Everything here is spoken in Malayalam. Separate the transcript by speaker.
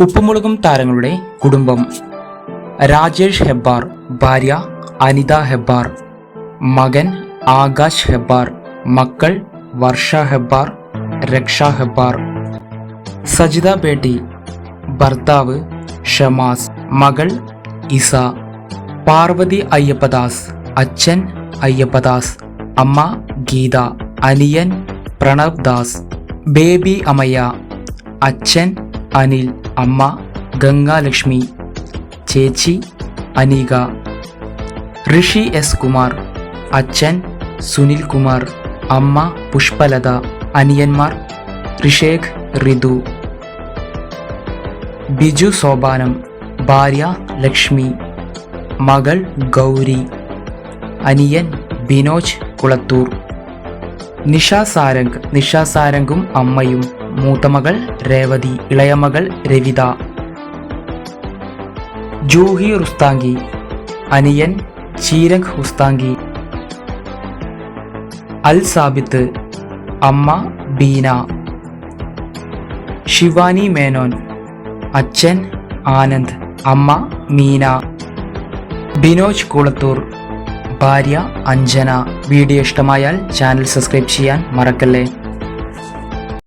Speaker 1: ഉപ്പുമുളകും താരങ്ങളുടെ കുടുംബം. രാജേഷ് ഹെബ്ബാർ ഭാര്യ അനിത ഹെബ്ബാർ മകൻ ആകാശ് ഹെബ്ബാർ മക്കൾ വർഷ ഹെബ്ബാർ രക്ഷ ഹെബ്ബാർ. സജിത ബേട്ടി ഭർത്താവ് ഷമാസ് മകൾ ഇസ. പാർവതി അയ്യപ്പദാസ് അച്ഛൻ അയ്യപ്പദാസ് അമ്മ ഗീത അനിയൻ പ്രണവ് ദാസ്. ബേബി അമയ്യ അച്ഛൻ അനിൽ. അമ്മ ഗംഗാലക്ഷ്മി ചേച്ചി അനീക ഋഷി എസ് കുമാർ അച്ഛൻ സുനിൽ കുമാർ അമ്മ പുഷ്പലത അനിയന്മാർ ഋഷേഖ് റിതു ബിജു സോപാനം ഭാര്യ ലക്ഷ്മി മകൾ ഗൗരി അനിയൻ ബിനോജ് കുളത്തൂർ നിഷ സാരംഗ് നിഷ സാരംഗും അമ്മയും. മൂത്തമകൾ രേവതി ഇളയമകൾ രവിത. ജൂഹി റുസ്താങ്കി അനിയൻ ചീരഖ് ഹുസ്താങ്കി അൽ സാബിത്ത് അമ്മ ബീന. ശിവാനി മേനോൻ അച്ഛൻ ആനന്ദ് അമ്മ മീന. ബിനോജ് കുളത്തൂർ ഭാര്യ അഞ്ജന. വീഡിയോ ഇഷ്ടമായാൽ ചാനൽ സബ്സ്ക്രൈബ് ചെയ്യാൻ മറക്കല്ലേ?